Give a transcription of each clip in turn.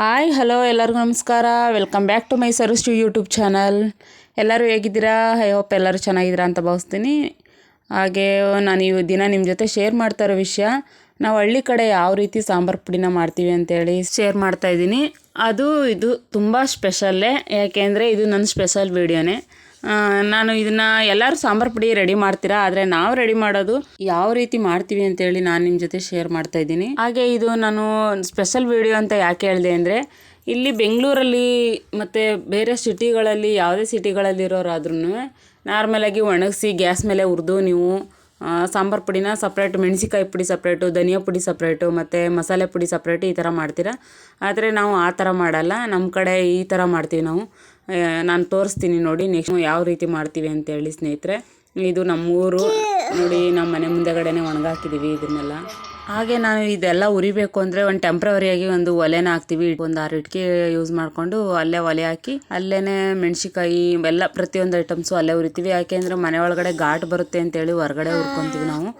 Hi hello ಎಲ್ಲರಿಗೂ ನಮಸ್ಕಾರ. Welcome back to my service to YouTube channel ಎಲ್ಲರೂ ಹೇಗಿದ್ದೀರಾ? ಐ ಹೋಪ್ ಎಲ್ಲರೂ ಚೆನ್ನಾಗಿದ್ದೀರಾ ಅಂತ ಭಾವಿಸ್ತೀನಿ. ಹಾಗೆ, ನಾನು ಈ ದಿನ ನಿಮ್ಮ ಜೊತೆ ಶೇರ್ ಮಾಡ್ತಾ ಇರೋ ವಿಷಯ, ನಾವು ಹಳ್ಳಿ ಕಡೆ ಯಾವ ರೀತಿ ಸಾಂಬಾರು ಪುಡಿನ ಮಾಡ್ತೀವಿ ಅಂತೇಳಿ ಶೇರ್ ಮಾಡ್ತಾ ಇದ್ದೀನಿ. ಅದು, ಇದು ತುಂಬ ಸ್ಪೆಷಲ್ಲೇ ಯಾಕೆಂದರೆ ಇದು ನನ್ನ ಸ್ಪೆಷಲ್ ವೀಡಿಯೋನೇ ನಾನು ಇದನ್ನು ಎಲ್ಲರೂ ಸಾಂಬಾರು ಪುಡಿ ರೆಡಿ ಮಾಡ್ತೀರಾ? ಆದರೆ ನಾವು ರೆಡಿ ಮಾಡೋದು ಯಾವ ರೀತಿ ಮಾಡ್ತೀವಿ ಅಂತೇಳಿ ನಾನು ನಿಮ್ಮ ಜೊತೆ ಶೇರ್ ಮಾಡ್ತಾ ಇದ್ದೀನಿ. ಹಾಗೆ ಇದು ನಾನು ಸ್ಪೆಷಲ್ ವಿಡಿಯೋ ಅಂತ ಯಾಕೆ ಹೇಳಿದೆ ಅಂದರೆ, ಇಲ್ಲಿ ಬೆಂಗಳೂರಲ್ಲಿ ಮತ್ತು ಬೇರೆ ಸಿಟಿಗಳಲ್ಲಿ ಯಾವುದೇ ಸಿಟಿಗಳಲ್ಲಿರೋರಾದ್ರೂ ನಾರ್ಮಲಾಗಿ ಒಣಗಿಸಿ ಗ್ಯಾಸ್ ಮೇಲೆ ಹುರಿದು ನೀವು ಸಾಂಬಾರು ಪುಡಿನ ಸಪ್ರೇಟ್ ಮೆಣಸಿಕಾಯಿ ಪುಡಿ ಸಪ್ರೇಟು ಧನಿಯಾ ಪುಡಿ ಸಪ್ರೇಟು ಮತ್ತು ಮಸಾಲೆ ಪುಡಿ ಸಪ್ರೇಟು ಈ ಥರ ಮಾಡ್ತೀರಾ? ಆದರೆ ನಾವು ಆ ಥರ ಮಾಡಲ್ಲ. ನಮ್ಮ ಕಡೆ ಈ ಥರ ಮಾಡ್ತೀವಿ ನಾವು. ನಾನು ತೋರಿಸ್ತೀನಿ ನೋಡಿ ನೆಕ್ಸ್ಟ್ ಯಾವ ರೀತಿ ಮಾಡ್ತೀವಿ ಅಂತೇಳಿ ಸ್ನೇಹಿತರೆ. ಇದು ನಮ್ಮೂರು, ನೋಡಿ ನಮ್ಮ ಮನೆ ಮುಂದೆಗಡೆನೆ ಒಣಗಾಕಿದ್ದೀವಿ ಇದನ್ನೆಲ್ಲ. ಹಾಗೆ ನಾನು ಇದೆಲ್ಲ ಉರಿಬೇಕು ಅಂದರೆ ಒಂದು ಟೆಂಪ್ರವರಿಯಾಗಿ ಒಂದು ಒಲೆನ ಹಾಕ್ತೀವಿ. ಒಂದು ಆರು ಇಟ್ಕೆ ಯೂಸ್ ಮಾಡಿಕೊಂಡು ಅಲ್ಲೇ ಒಲೆ ಹಾಕಿ ಅಲ್ಲೇ ಮೆಣಸಿಕಾಯಿ ಎಲ್ಲ ಪ್ರತಿಯೊಂದು ಐಟಮ್ಸು ಅಲ್ಲೇ ಉರಿತೀವಿ. ಯಾಕೆಂದರೆ ಮನೆ ಒಳಗಡೆ ಘಾಟ್ ಬರುತ್ತೆ ಅಂತೇಳಿ ಹೊರಗಡೆ ಹುರ್ಕೊತೀವಿ ನಾವು.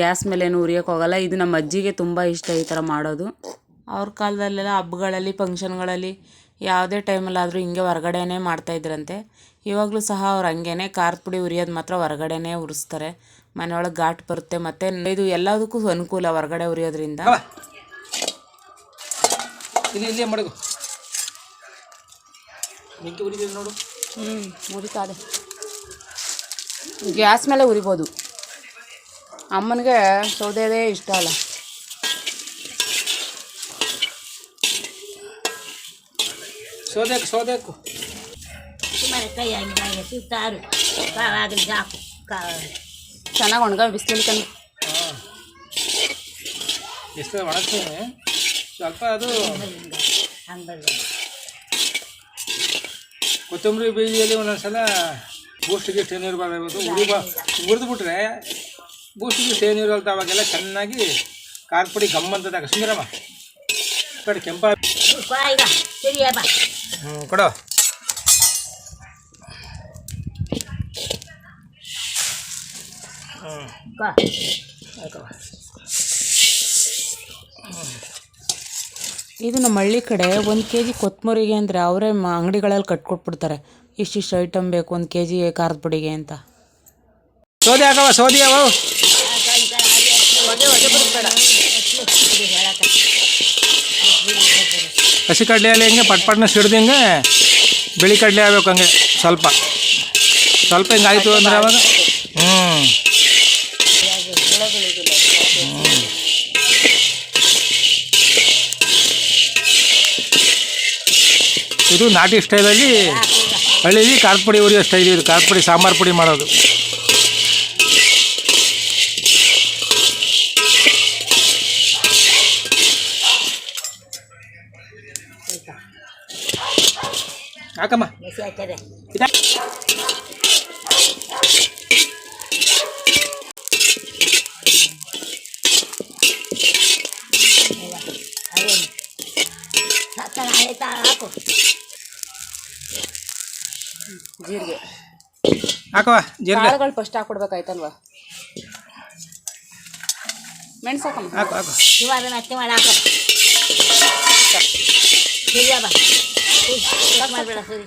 ಗ್ಯಾಸ್ ಮೇಲೇನು ಉರಿಯೋಕೆ ಹೋಗಲ್ಲ. ಇದು ನಮ್ಮ ಅಜ್ಜಿಗೆ ತುಂಬ ಇಷ್ಟ ಈ ಥರ ಮಾಡೋದು. ಅವ್ರ ಕಾಲದಲ್ಲೆಲ್ಲ ಹಬ್ಬಗಳಲ್ಲಿ ಫಂಕ್ಷನ್ಗಳಲ್ಲಿ ಯಾವುದೇ ಟೈಮಲ್ಲಾದರೂ ಹಿಂಗೆ ಹೊರಗಡೆನೇ ಮಾಡ್ತಾಯಿದ್ರಂತೆ ಇವಾಗಲೂ ಸಹ ಅವ್ರು ಹಂಗೇನೆ ಖಾರದ ಪುಡಿ ಉರಿಯೋದು ಮಾತ್ರ ಹೊರಗಡೆನೇ ಉರಿಸ್ತಾರೆ. ಮನೆಯೊಳಗೆ ಘಾಟ್ ಬರುತ್ತೆ ಮತ್ತು ಇದು ಎಲ್ಲದಕ್ಕೂ ಅನುಕೂಲ ಹೊರಗಡೆ ಉರಿಯೋದ್ರಿಂದ. ಇಲ್ಲಿ ಇಲ್ಲೇ ಮಡಗು. ಬೆಂಕಿ ಉರಿದಿದೆ ನೋಡು. ಹ್ಞೂ ಉರಿತಾದೆ ಗ್ಯಾಸ್ ಮೇಲೆ ಉರಿಬೋದು. ಅಮ್ಮನಿಗೆ ಸೌದೆದೇ ಇಷ್ಟ ಅಲ್ಲ. ಸೋದೆಕು ಸೋದೆಕು ಸುಮ್ಮನೆ ಕೈ ಹಂಗೆ ಸುತ್ತಾರು ಕಾವಾಗಲಿ ಸಾಕು. ಕಾ ಚೆನ್ನಾಗಿ ಒಣಗ ಬಿಸಿಲು ಕಣ್ಣು ಎಷ್ಟು ಒಣಗ್ತೀನಿ? ಸ್ವಲ್ಪ ಅದು ಹಂಗೆ ಕೊತ್ತಂಬರಿ ಬೀಜದಲ್ಲಿ ಒಂದೊಂದ್ಸಲ ಬೂಸ್ಟ್ ಗಿಸ್ಟ್ ಏನಿರು ಬರಬೇಕು ಉರಿ ಬಾ ಉರಿದು ಬಿಟ್ರೆ ಬೂಸ್ಟ್ ಗಿಸ್ಟ್ ಅಂತ ಅವಾಗೆಲ್ಲ ಚೆನ್ನಾಗಿ ಖಾರದ ಪುಡಿ ಗಮ್ ಅಂತದಾಗ ಸುಂದರಮ್ಮ ಕಡೆ ಕೆಂಪ ಹ್ಞೂ ಕೊಡು. ಇದು ನಮ್ಮ ಹಳ್ಳಿ ಕಡೆ ಒಂದು ಕೆ ಜಿ ಕೊತ್ತಂಬರಿಗೆ ಅಂದರೆ ಅವರೇ ಅಂಗಡಿಗಳಲ್ಲಿ ಕಟ್ಕೊಟ್ಬಿಡ್ತಾರೆ. ಇಷ್ಟಿಷ್ಟು ಐಟಮ್ ಬೇಕು ಒಂದು ಕೆ ಜಿ ಖಾರದ ಪುಡಿಗೆ ಅಂತ. ಸೋದಿ ಹಾಕವ ಸೋದಿ ಅವ ಹಸಿ ಕಡಲೆಯಲ್ಲಿ ಹಿಂಗೆ ಪಟ್ ಪಟ್ನ ಸಿಡ್ದಂಗೆ ಬಿಳಿ ಕಡಲೆ ಆಗ್ಬೇಕು ಹಂಗೆ ಸ್ವಲ್ಪ. ಸ್ವಲ್ಪ ಹಿಂಗೆ ಆಯಿತು ಅಂದ್ರೆ ಅವಾಗ? ಹ್ಞೂ ಇದು ನಾಟಿ ಸ್ಟೈಲಲ್ಲಿ ಹಳ್ಳಿಲಿ ಖಾರದ ಪುಡಿ ಉರಿಯೋ ಸ್ಟೈಲ್ ಇದು. ಖಾರದ ಪುಡಿ ಸಾಂಬಾರು ಪುಡಿ ಮಾಡೋದು. ಹಾಕಮ್ಮ ಹಾಕು ಜೀರಿಗೆ ಹಾಕವ ಜೀರಿಗೆ ಕಾಳುಗಳು ಫಸ್ಟ್ ಹಾಕ್ಬಿಡ್ಬೇಕಾಯ್ತಲ್ವಾ ಮೆಣಸು ಹಾಕಮ್ಮ ಹಾಕು ಹಾಕು ಇವಾಗ ಮತ್ತೆ ಮಾಡಿ ಹಾಕು ಮಾಡಬೇಡ ಸರಿ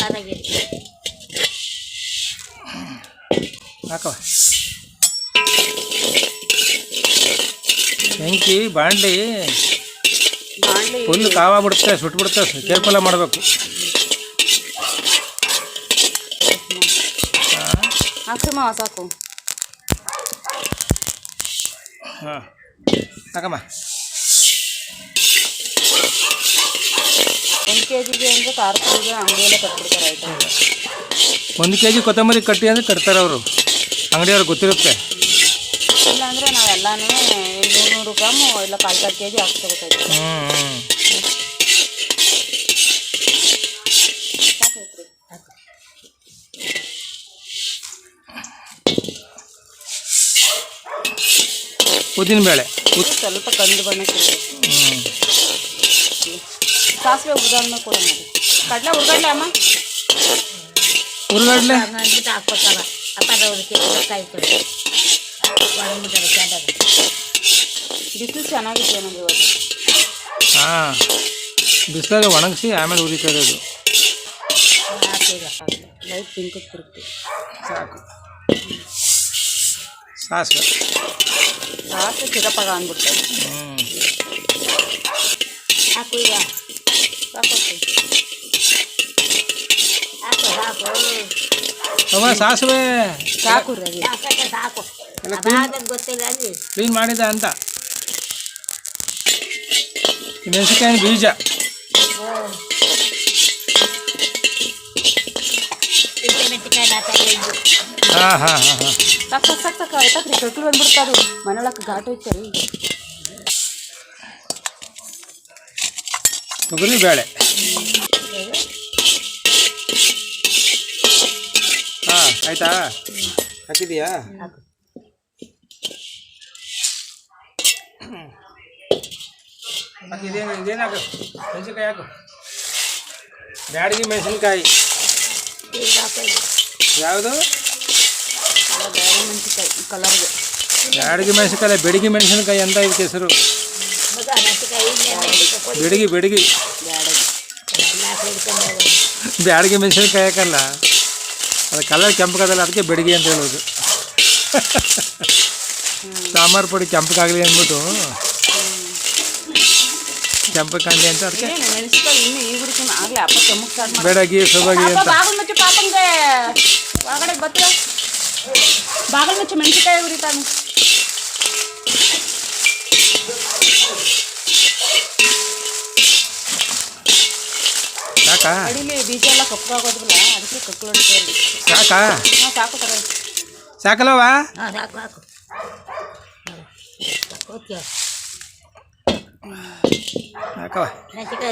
ಸಾರಾಗಿ ಹಾಕವ ಬೆಂಕಿ ಬಾಂಡ್ಲಿ. ಫುಲ್ ಕಾವಾಗ್ಬಿಡುತ್ತೆ ಸುಟ್ಬಿಡುತ್ತೆ ಕೇರ್ಫುಲ್ಲ ಮಾಡಬೇಕು. ಹಾಕ್ಸಮ್ಮ ಸಾಕು. ಹಾಂ. ಹಾಕಮ್ಮ. ಒಂದು ಕೆ ಜಿಗೆ ಅಂದರೆ ಖಾರದ ಪುಡಿಗೆ ಅಂಗಡಿಯಲ್ಲೇ ಕಟ್ಬಿಡ್ತಾರೆ ಐಟಮ್ ಒಂದು ಕೆ ಜಿ ಕೊತ್ತಂಬರಿ ಕಟ್ಟಿ ಅಂದರೆ ಕಟ್ತಾರೆ ಅವರು. ಅಂಗಡಿಯವ್ರಿಗೆ ಗೊತ್ತಿರುತ್ತೆ. ಇಲ್ಲಾಂದರೆ ನಾವೆಲ್ಲನೂ ನೂರು ನೂರು ಗ್ರಾಮು ಇಲ್ಲ ಕಾಲು ಕಾಲು ಕೆ ಜಿ ಹಾಕ್ಸ್ಕೋಬೇಕಾಯ್ತು ಹ್ಞೂ ಉದ್ದಿನಬೇಳೆ ಇದು ಸ್ವಲ್ಪ ಕಂದು ಬಣ್ಣಕ್ಕೆ. ಹ್ಞೂ ಸಾಸಿವೆ ಉದಾಹರಣೆ ಕೂಡ ಮಾಡಿ ಕಡಲೆ ಹುರ್ಗಡ್ಲೆ ಅಮ್ಮ? ಉರುಗಡ್ಲೆ ಅಂದ್ಬಿಟ್ಟು ಹಾಕ್ಬೇಕವ ಅಪ್ಪ ಅವ್ರಿಗೆ ಕಾಯ್ತು ಒಣಗಿಬಿಟ್ಟಾರೆ ಬಿಸಿಲು ಚೆನ್ನಾಗಿತ್ತು ನಮಗೆ ಇವತ್ತು ಹಾಂ. ಬಿಸಿಲಲ್ಲಿ ಒಣಗಿಸಿ ಆಮೇಲೆ ಉರಿತಾ ಅದು ಹಾಕೀಗ ಲೈಟ್ ಪಿಂಕ್ ತಿರುಗ್ತಿ ಸಾಕು. ಸಾಸಿವೆ. ಸಾಸಿವೆ ಚಿರಪಾಗ ಅಂದ್ಬಿಡ್ತಾರೆ ಹ್ಞೂ ಹಾಕು ಈಗ. ಸಾಕು ಹಾಕು ಹಾಕು ಅವ ಸಾಸಿವೆ ಸಾಕು ರೀ ಕ್ಲೀನ್ ಮಾಡಿದ ಅಂತ ಈ ಮೆಣಸಿನ್ಕಾಯಿ ಬೀಜ ಹಾಂ ಹಾಂ ಹಾಂ ಹಾಂ ಸಾಕು ಸಾಕು ಸಾಕು ಸಾಕು ಆಯ್ತಾಕ್ರಿ ಕಟ್ಲು ಬಂದ್ಬಿಡ್ತಾ ಮನೆಯೊಳಕ್ಕೆ ಘಾಟ್ ತೊಗರಿ ಬೇಳೆ. ಹಾಂ ಆಯ್ತಾ? ಹಾಕಿದೀಯಾ? ಹಾಕು ಹಾಕು ಇದೇನು ಇದೇನು ಹಾಕು? ಮೆಣಸಿನ್ಕಾಯಿ ಹಾಕು. ಬ್ಯಾಡಗಿ ಮೆಣಸಿನ್ಕಾಯಿ. ಯಾವುದು? ಬೇರೆ ಮೆಣಸಿನ್ಕಾಯಿ ಕಲರ್ಗೆ ಬ್ಯಾಡಗಿ ಮೆಣಸಿನ್ಕಾಯಿ ಬೆಡಗಿ ಮೆಣಸಿನ್ಕಾಯಿ ಅಂತ ಇದಕ್ಕೆ ಹೆಸರು. ಬೆಡಗಿ ಬೆಡಗಿ. ಬ್ಯಾಡಗಿ ಮೆಣಸಿನ್ಕಾಯಿ ಹಾಕಲ್ಲ. ಅದು ಕಲರ್ ಕೆಂಪಗಾದಲ್ಲ ಅದಕ್ಕೆ ಬೆಡಗಿ ಅಂತ ಹೇಳೋದು. ಸಾಂಬಾರು ಪುಡಿ ಕೆಂಪಗಾಗಲಿ ಅಂದ್ಬಿಟ್ಟು. ಕೆಂಪು ಕಾಣಲಿ ಅಂತ ಅದಕ್ಕೆ. ಬೆಡಗಿ, ಸೊಬಗಿ ಅಂತ. ಬಾಗಿಲು ಮುಚ್ಚು ಮೆಣಸಿನ್ಕಾಯಿ ಉರಿತಾನೆ. ಸಾಕಾ? ಬೀಜ ಎಲ್ಲ ಅದಕ್ಕೆ ಕಕ್ಕಳು ಸಾಕಾ? ಹಾಂ ಸಾಕು ತರ ಸಾಕಲ್ಲವಾ ಹಾಂ ಸಾಕು ಓಕೆ.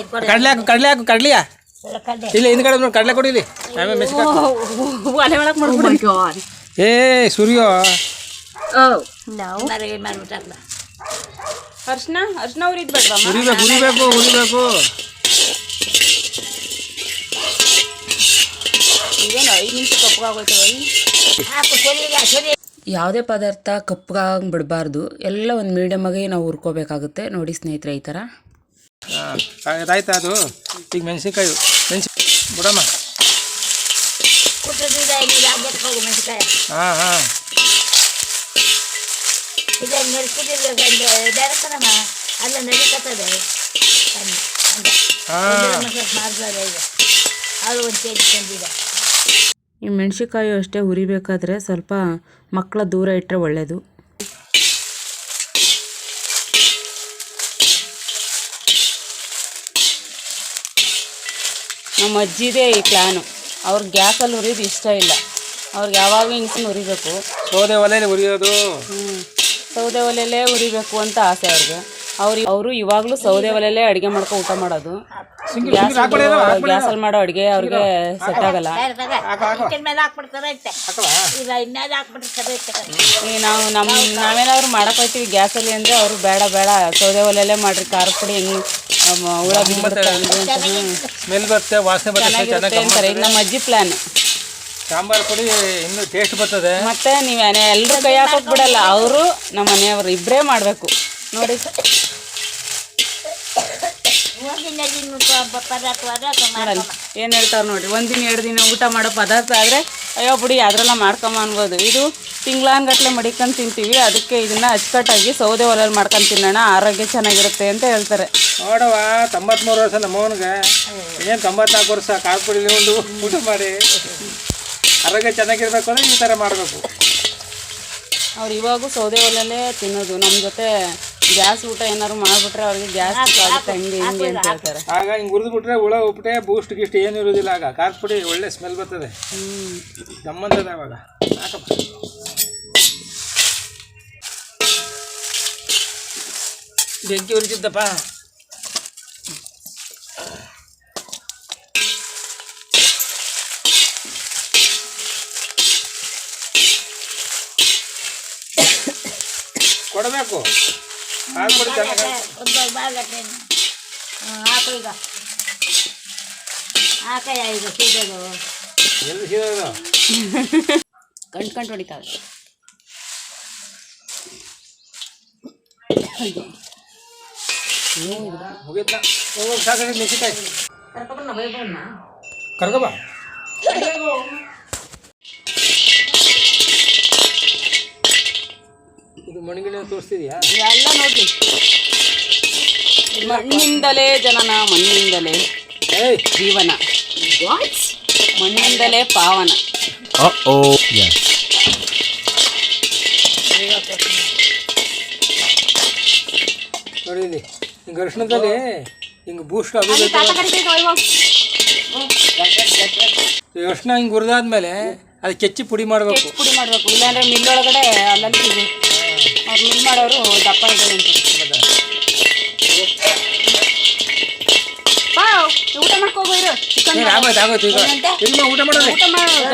ಕೊಡಿ ಕಡಲೆ ಹಾಕು ಕಡಲೆ ಹಾಕು ಕಡ್ಲಿಯಾ? ಇಲ್ಲ ಹಿಂದ್ ಇಲ್ಲ ಹಿಂದ್ಗಡೆ ನೋಡಿ ಕಡಲೆ ಆಮೇಲೆ ಹಾಕು. ಅಲೆ ಒಳಗೆ ಮಾಡ್ಬಿಡಿ. ಏ ಸೂರ್ಯೋ. ನಾವು? ಮರಗೆ ಮಾಡ್ಬಿಟ್ಟಲ್ಲ ಅರ್ಶಿನ ಹುರಿಬೇಕು ಉರಿಬೇಕು ಉರಿಬೇಕು ಉರಿಬೇಕು ಐದು ನಿಮಿಷ ಕಪ್ಪಗಾಗೋಯ್ತವ ಹಾಕು ಸೊಲಿಗ ಯಾವುದೇ ಪದಾರ್ಥ ಕಪ್ಪಗಾಗಿ ಬಿಡಬಾರ್ದು. ಎಲ್ಲ ಒಂದು ಮೀಡಿಯಮಾಗಿ ನಾವು ಹುರ್ಕೋಬೇಕಾಗುತ್ತೆ. ನೋಡಿ ಸ್ನೇಹಿತರೆ ಈ ಥರ ಹಾಂ ಆಯ್ತಾ ಅದು? ಈಗ ಮೆಣಸಿನ್ಕಾಯಿ ಮೆಣಸಿ ಬಿಡಮ್ಮ. ಹಾಂ ಹಾಂ. ಹಾಂ. ಮಾಡ್ತಾರೆ ಈಗ ಅದು ಒಂದು ಕೆ ಜಿ ತಂದಿದೆ ಈ ಮೆಣಸಿಕಾಯಿ ಅಷ್ಟೇ ಹುರಿಬೇಕಾದ್ರೆ ಸ್ವಲ್ಪ ಮಕ್ಕಳ ದೂರ ಇಟ್ಟರೆ ಒಳ್ಳೆಯದು ನಮ್ಮ ಅಜ್ಜಿದೇ ಈ ಪ್ಲ್ಯಾನು ಅವ್ರಿಗೆ ಗ್ಯಾಸಲ್ಲಿ ಹುರಿಯೋದು ಇಷ್ಟ ಇಲ್ಲ. ಅವ್ರಿಗೆ ಯಾವಾಗ ಹಿಂಗೆ ಹುರಿಬೇಕು. ಸೌದೆ ಒಲೆಯಲ್ಲಿ ಉರಿಯೋದು ಹ್ಞೂ ಸೌದೆ ಒಲೆಯಲ್ಲೇ ಉರಿಬೇಕು ಅಂತ ಆಸೆ ಅವ್ರಿಗೆ. ಅವ್ರು ಅವರು ಇವಾಗ್ಲೂ ಸೌದೆ ಒಲೆಯಲ್ಲೇ ಅಡುಗೆ ಮಾಡ್ಕೊ ಊಟ ಮಾಡೋದು. ಗ್ಯಾಸ್ ಗ್ಯಾಸಲ್ಲಿ ಮಾಡೋ ಅಡಿಗೆ ಅವ್ರಿಗೆ ಸೆಟ್ ಆಗಲ್ಲ. ಈಗ ನಾವು ನಮ್ಮ ನಾವೇನಾದ್ರು ಮಾಡಕ್ ಹೋಗ್ತೀವಿ ಗ್ಯಾಸಲ್ಲಿ ಅಂದ್ರೆ ಅವರು ಬೇಡ ಬೇಡ. ಸೌದೆ ಒಲೆಯಲ್ಲೇ ಮಾಡ್ರಿ ಖಾರ ಪುಡಿ ಹೆಂಗೆ ಹುಳ ಬಿದ್ಬಿಡುತ್ತೆ ಹಂಗೆ ಅಂತ. ಹ್ಮ್. ಸ್ಮೆಲ್ ಬರುತ್ತೆ ವಾಸನೆ ಬರುತ್ತೆ ಚೆನ್ನಾಗಿ ಅಂತಾರೆ. ನಮ್ಮ ಅಜ್ಜಿ ಪ್ಲಾನ್ ಸಾಂಬಾರ್ ಪುಡಿ ಇನ್ನೂ ಟೇಸ್ಟ್ ಬರ್ತದೆ. ಮತ್ತೆ ನೀವು ಎಲ್ರು ಕೈ ಹಾಕೋಕ್ ಬಿಡಲ್ಲ ಅವರು ನಮ್ಮ ಮನೆಯವರು ಇಬ್ಬರೇ ಮಾಡಬೇಕು. ನೋಡಿ. ನೋಡಲ್ಲ ಏನು ಹೇಳ್ತಾರೆ ನೋಡ್ರಿ ಒಂದಿನ ಎರಡು ದಿನ ಊಟ ಮಾಡೋ ಪದಾರ್ಥ ಆದರೆ ಅಯ್ಯೋ ಬಿಡಿ ಅದರೆಲ್ಲ ಮಾಡ್ಕೊಂಬ ಅನ್ಬೋದು. ಇದು ತಿಂಗ್ಳಾನ್ಗಟ್ಲೆ ಮಡಿಕೊಂಡು ತಿಂತೀವಿ ಅದಕ್ಕೆ ಇದನ್ನ ಅಚ್ಚುಕಟ್ಟಾಗಿ ಸೌದೆ ಒಲೆಯಲ್ಲಿ ಮಾಡ್ಕೊಂಡು ತಿನ್ನೋಣ ಆರೋಗ್ಯ ಚೆನ್ನಾಗಿರುತ್ತೆ ಅಂತ ಹೇಳ್ತಾರೆ. ನೋಡವ ತೊಂಬತ್ಮೂರು ವರ್ಷ ನಮ್ಮವನಿಗೆ. ಏನು ತೊಂಬತ್ನಾಲ್ಕು ವರ್ಷ ಕಾಳು ಒಂದು ಊಟ ಮಾಡಿ. ಆರೋಗ್ಯ ಚೆನ್ನಾಗಿರ್ಬೇಕು ಅಂದ್ರೆ ಈ ಥರ ಮಾಡಬೇಕು. ಅವ್ರು ಇವಾಗೂ ಸೌದೆ ಒಲೆಯಲ್ಲೇ ತಿನ್ನೋದು ನಮ್ಮ ಜೊತೆ ಗ್ಯಾಸ್ ಊಟ ಏನಾದ್ರು ಮಾಡ್ಬಿಟ್ರೆ ಅವ್ರಿಗೆ ಗ್ಯಾಸ್ ಆಗುತ್ತೆ ಹಂಗೆ ಹಿಂಗೆ ಅಂತ ಹೇಳ್ತಾರೆ? ಆಗ ಹಿಂಗೆ ಹುರಿದು ಬಿಟ್ರೆ ಹುಳ ಉಪ್ಪಿಟ್ಟೆ ಬೂಸ್ಟ್ ಗಿಸ್ಟ್ ಏನು ಇರೋದಿಲ್ಲ. ಆಗ ಕಾರ್ಪುಡಿ ಪುಡಿ ಒಳ್ಳೆ ಸ್ಮೆಲ್ ಬರ್ತದೆ. ಹ್ಮ್ ಗಮ್ಮಂತದೆ ಅವಾಗ ಹಾಕಪ್ಪ. ಬೆಂಕಿ ಉರಿತಿದ್ದಪ್ಪ ಕೊಡಬೇಕು. ಒಂದು ಬಾಗಟ್ಟೆ ಹಾಕು ಈಗ. ಹಾಕಯ್ಯ ಈಗ ಸೀದೆದು ಕಂಡು ಕಂಡು ಹೊಡಿತಾವೆ. ಮುಗಿತ್ನ ಇದು ಮಣ್ಣಿನ ತೋರಿಸ್ತಿದ್ಯಾ? ಎಲ್ಲ ನೋಡಿ ಮಣ್ಣಿಂದಲೇ ಜನನ ಮಣ್ಣಿಂದಲೇ ಏಯ್! ಜೀವನ. ಮಣ್ಣಿಂದಲೇ ಪಾವನ. ನೋಡಿ ಇಲ್ಲಿ ಹಿಂಗೆ ಅರ್ಶಿಣದಲ್ಲಿ ಹಿಂಗೆ ಬೂಸ್ಟ್ ಈ ಅರ್ಶಿಣ ಹಿಂಗೆ ಹುರಿದಾದ್ಮೇಲೆ ಅದಕ್ಕೆ ಕೆಚ್ಚಿ ಪುಡಿ ಮಾಡಬೇಕು. ಪುಡಿ ಮಾಡಬೇಕು. ಇಲ್ಲಾಂದ್ರೆ ಮಿಲ್ ಒಳಗಡೆ ಅಲ್ಲಲ್ಲಿ ಅವ್ರು ಮಿಲ್ ಮಾಡೋರು ದಪ್ಪ ಇದ್ದಾರೆ ಅಂತ ಬಾ ಊಟ ಮಾಡ್ಕೋಬೋದು ಚಿಕನ್ ಊಟ ಮಾಡೋದು ಊಟ ಮಾಡೋದು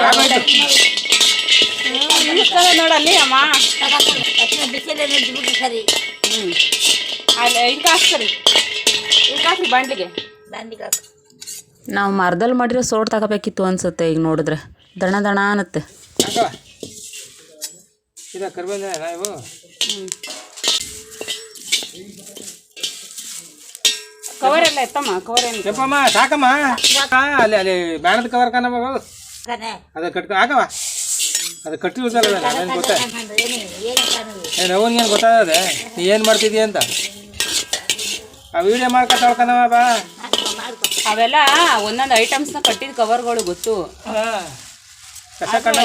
ನೋಡಲ್ಲಿ ಅಮ್ಮ. ಬಿಸಿಲೇ ಸರಿ. ಹ್ಞೂ ಅಲ್ಲಿ ಹಾಕ್ರಿ ಬಾಂಡ್ಲಿಗೆ ಹಾಕು. ನಾವು ಮರದಲ್ಲಿ ಮಾಡಿರೋ ಸೋಟ್ ತಗೋಬೇಕಿತ್ತು ಅನ್ಸುತ್ತೆ ಈಗ ನೋಡಿದ್ರೆ. ದಣ ದಣ ಅನ್ನತ್ತೆ. ಇದ ಕರ್ಬೇಂದ ಇವು? ಕವರ್ ಎಲ್ಲ ಎತ್ತಮ್ಮ ಕವರ್ ಏನು ಚಪ್ಪಮ್ಮ ಸಾಕಮ್ಮ. ಅಲ್ಲಿ ಅಲ್ಲಿ ಬ್ಯಾನದ ಕವರ್ ಕಾಣ ಬಾಬು ಕನೆ. ಅದು ಕಟ್ಕೊ ಹಾಕವ ಅದು ಕಟ್ಟಿರುತ್ತಲ್ಲ ನನಗೆ ಗೊತ್ತ ಏನು ಅವನಿಗೇನು ಗೊತ್ತಾಗದೆ? ನೀ ಏನು ಮಾಡ್ತಿದ್ದೀಯ ಅಂತ? ಆ ವಿಡಿಯೋ ಮಾಡ್ಕೊತಾಳ ಕಣವ ಬಾ. ಅವೆಲ್ಲ ಒಂದೊಂದು ಐಟಮ್ಸ್ನ ಕಟ್ಟಿದ ಕವರ್ಗಳು ಗೊತ್ತು. ಹಾಂ. ಕಸ ಕಣ್ಣ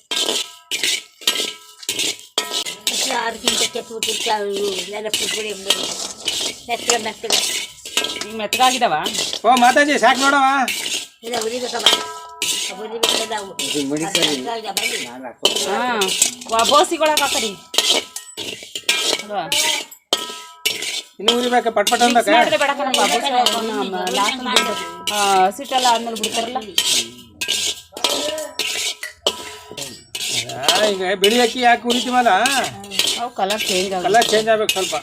ಆರ್ಕಿಂತ ಕೆತ್ಬಿಟ್ಟು ಎಲ್ಲ ಮೆತ್ತಗ ಮೆತ್ತಗ. ಈಗ ಮೆತ್ತಗಾಗಿದಾವ ಓ ಮಾತಾಜಿ ಸಾಕು ನೋಡವ ಇಲ್ಲ ಉರಿಬೇಕಮ್ಮ ಹಾಂ ಬೋಸಿಗೊಳಗೆ ಹಾಕರಿ. ಅಲ್ವಾ ಇನ್ನು ಉರಿಬೇಕ ಪಟ್ ಪಟ್ ಲಾಸ್ಟ್ ಹಸಿಟ್ಟೆಲ್ಲ ಆದ್ಮೇಲೆ ಬಿಡ್ತಾರಲ್ಲ? ಈಗ ಬಿಳಿ ಅಕ್ಕಿ ಯಾಕೆ ಉರಿತೀವಲ್ಲ? ಅವು ಕಲರ್ ಚೇಂಜ್ ಆಗಲ್ಲ ಕಲರ್ ಚೇಂಜ್ ಆಗ್ಬೇಕು ಸ್ವಲ್ಪ.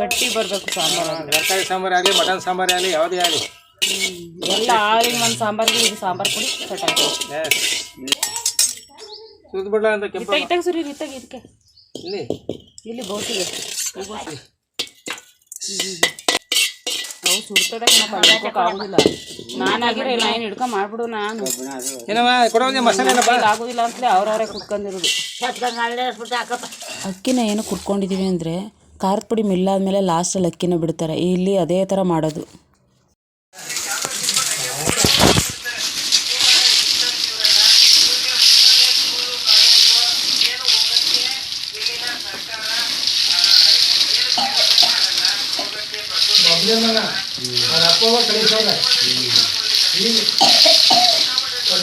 ಗಟ್ಟಿ ಬರಬೇಕು ಸಾಂಬಾರು ತರಕಾರಿ ಸಾಂಬಾರು ಆಗಲಿ ಮಟನ್ ಸಾಂಬಾರು ಆಗಲಿ ಯಾವುದೇ ಆಗಲಿ. ಎಲ್ಲ ಆಳಿನ ಒಂದು ಸಾಂಬಾರಿಗೆ ಇದು ಸಾಂಬಾರು ಪುಡಿ ಸೆಟ್ ಆಯ್ತು. ಎಸ್ ಅಂತ ಕೆಂಪ ಇತ್ತಾಗ ಇತ್ತಾಗ ಸುರಿ ಇತ್ತಾಗ ಇದಕ್ಕೆ. ಇಲ್ಲಿ? ಇಲ್ಲಿ ಬೋಸಿಗೆ. ಅವು ಸುಡ್ತದೆ ಕಣಪ್ಪ ಹಿಡ್ಕೊಕ್ ಆಗುದಿಲ್ಲ. ನಾನಾಗಿರೋ ಇಲ್ಲ ಏನು ಹಿಡ್ಕೊಂಡು ಮಾಡ್ಬಿಡು ನಾನು. ಏನವ ಕೊಡೋದೇ ಮಸಾಲೆ ಆಗುದಿಲ್ಲ ಅಂತಲೇ ಅವ್ರವ್ರೆ ಕುಟ್ಕೊಂಡಿರೋದು ಅಕ್ಕಿನ ಏನು ಕುಟ್ಕೊಂಡಿದ್ದೀವಿ ಅಂದರೆ ಖಾರದ ಪುಡಿ ಮಿಲ್ಲಾದ್ಮೇಲೆ ಲಾಸ್ಟಲ್ಲಿ ಅಕ್ಕಿನ ಬಿಡ್ತಾರೆ. ಇಲ್ಲಿ ಅದೇ ಥರ ಮಾಡೋದು.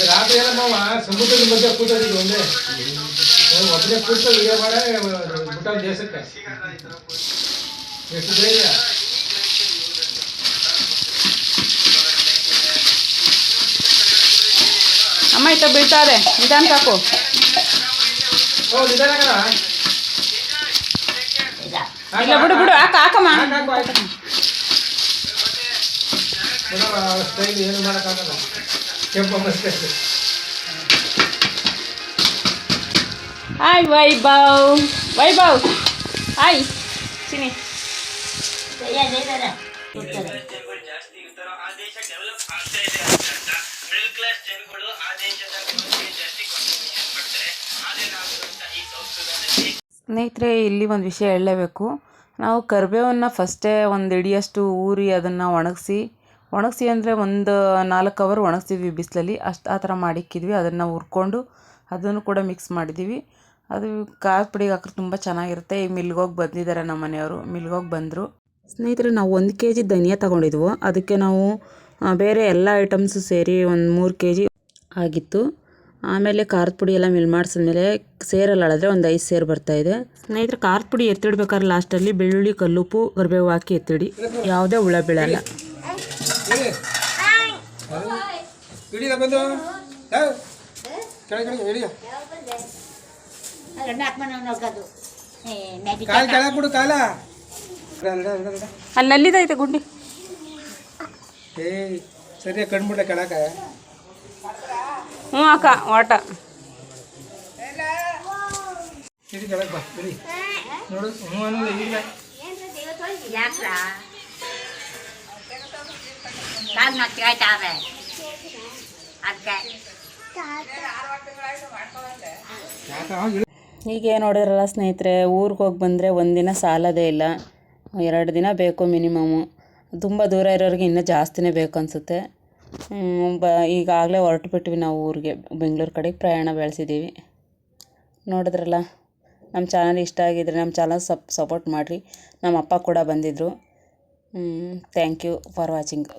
ರಾತ್ರಿ ಮಾವ ಸಮುದ್ರದ ಮಧ್ಯೆ ಕೂತಿದ್ವಿ ಒಂದೇ ಒಬ್ಬನೇ ಕೂತು ವಿಡಿಯೋ ಮಾಡೇ ಬಿಟ್ಟ ದೇಶಕ್ಕೆ. ಎಷ್ಟು ಧೈರ್ಯ. ಅಮ್ಮ ಇತ್ತ ಬೀಳ್ತಾರೆ ನಿಧಾನ ಕಾಕು ಓ ನಿಧಾನ ಇಲ್ಲ ಬಿಡು ಬಿಡು ಹಾಕ ಹಾಕಮ್ಮ. ಏನು ಮಾಡೋಕ್ಕಾಗಲ್ಲ. Kempamma style hi Waibau Hai Sini. Ya ಏನಿಲ್ಲ ಕೂತ್ಕೊಳ್ಳಿ. ಸ್ನೇಹಿತರೆ ಇಲ್ಲಿ ಒಂದು ವಿಷಯ ಹೇಳಲೇಬೇಕು. ನಾವು ಕರಿಬೇವನ್ನು ಫಸ್ಟೇ ಒಂದು ಇಡಿಯಷ್ಟು ಊರಿ ಅದನ್ನು ಒಣಗಿಸಿ ಒಣಗಿಸಿ ಅಂದರೆ ಒಂದು ನಾಲ್ಕು ಅವರ್ ಒಣಗಿಸಿದ್ವಿ ಬಿಸಿಲಲ್ಲಿ. ಅಷ್ಟು ಆ ಥರ ಮಾಡಿಕ್ಕಿದ್ವಿ. ಅದನ್ನು ಹುರ್ಕೊಂಡು ಅದನ್ನು ಕೂಡ ಮಿಕ್ಸ್ ಮಾಡಿದ್ದೀವಿ. ಅದು ಖಾರದ ಪುಡಿಗೆ ಹಾಕಿದ್ರೆ ತುಂಬ ಚೆನ್ನಾಗಿರುತ್ತೆ. ಈ ಮಿಲ್ಗೆ ಹೋಗಿ ಬಂದಿದ್ದಾರೆ ನಮ್ಮ ಮನೆಯವರು. ಮಿಲ್ಗೆ ಹೋಗಿ ಬಂದರು. ಸ್ನೇಹಿತರೆ ನಾವು ಒಂದು ಕೆ ಜಿ ಧನಿಯಾ ತೊಗೊಂಡಿದ್ವು. ಅದಕ್ಕೆ ನಾವು ಬೇರೆ ಎಲ್ಲ ಐಟಮ್ಸು ಸೇರಿ ಒಂದು ಮೂರು ಕೆ ಜಿ ಆಗಿತ್ತು. ಆಮೇಲೆ ಖಾರದ ಪುಡಿ ಎಲ್ಲ ಮಿಲ್ ಮಾಡಿಸಿದ್ಮೇಲೆ ಸೇರಲ್ಲಿ ಅಳದ್ರೆ ಒಂದು ಐದು ಸೇರು ಬರ್ತಾಯಿದೆ ಸ್ನೇಹಿತರೆ ಖಾರದ ಪುಡಿ ಎತ್ತಿಡ್ಬೇಕಾದ್ರೆ ಲಾಸ್ಟಲ್ಲಿ ಬೆಳ್ಳುಳ್ಳಿ ಕಲ್ಲುಪ್ಪು ಕರಿಬೇವು ಹಾಕಿ ಎತ್ತಿಡಿ. ಯಾವುದೇ ಹುಳ ಬೀಳಲ್ಲ ಇಡಿ ಇಡಿಲ್ಲ ಬಂದು ಯಾವ? ಕೆಳಗೆ ಕೆಳಗೆ ಇಡಿ ನಾಲ್ಕು ಮನೆ ನೋಡ್ಕೋದು ಏ ಮ್ಯಾಗಿ ಕಾಲು ಕೆಳಗೆ ಬಿಡು ಕಾಲ. ಅಲ್ಲಿ ನಲ್ಲಿದೈತೆ ಗುಂಡಿ. ಏ ಸರಿ ಕಣ್ಬಿಡ ಕೆಳಗೆ. ಹ್ಞೂ ಅಕ್ಕ ಓಟ ಕೆಳಗೆ ಬಾ ಇಡಿ ನೋಡು ಹ್ಞೂ ಅನ್ನೋದು ಇಲ್ಲ ಯಾಕ್ರ? ಕಾಲು ಮತ್ತೆ ಆಯ್ತಾವೆ ಅದಕ್ಕೆ ಯಾಕೆ ಏನು ನೋಡಿದ್ರಲ್ಲ ಸ್ನೇಹಿತರೆ, ಊರಿಗೆ ಹೋಗಿ ಬಂದರೆ ಒಂದಿನ ಸಾಲದೇ ಇಲ್ಲ. ಎರಡು ದಿನ ಬೇಕು ಮಿನಿಮಮ್ಮು ತುಂಬ ದೂರ ಇರೋರಿಗೆ ಇನ್ನೂ ಜಾಸ್ತಿನೇ ಬೇಕು ಅನಿಸುತ್ತೆ. ಬ, ಈಗಾಗಲೇ ಹೊರಟು ಬಿಟ್ವಿ ನಾವು ಊರಿಗೆ. ಬೆಂಗಳೂರು ಕಡೆಗೆ ಪ್ರಯಾಣ ಬೆಳೆಸಿದ್ದೀವಿ ನೋಡಿದ್ರಲ್ಲ ನಮ್ಮ ಚಾನಲ್ ಇಷ್ಟ ಆಗಿದ್ರೆ ನಮ್ಮ ಚಾನಲ್ ಸಪ್, ಸಪೋರ್ಟ್ ಮಾಡಿರಿ. ನಮ್ಮ ಅಪ್ಪ ಕೂಡ ಬಂದಿದ್ದರು ಥ್ಯಾಂಕ್ ಯು ಫಾರ್ ವಾಚಿಂಗ್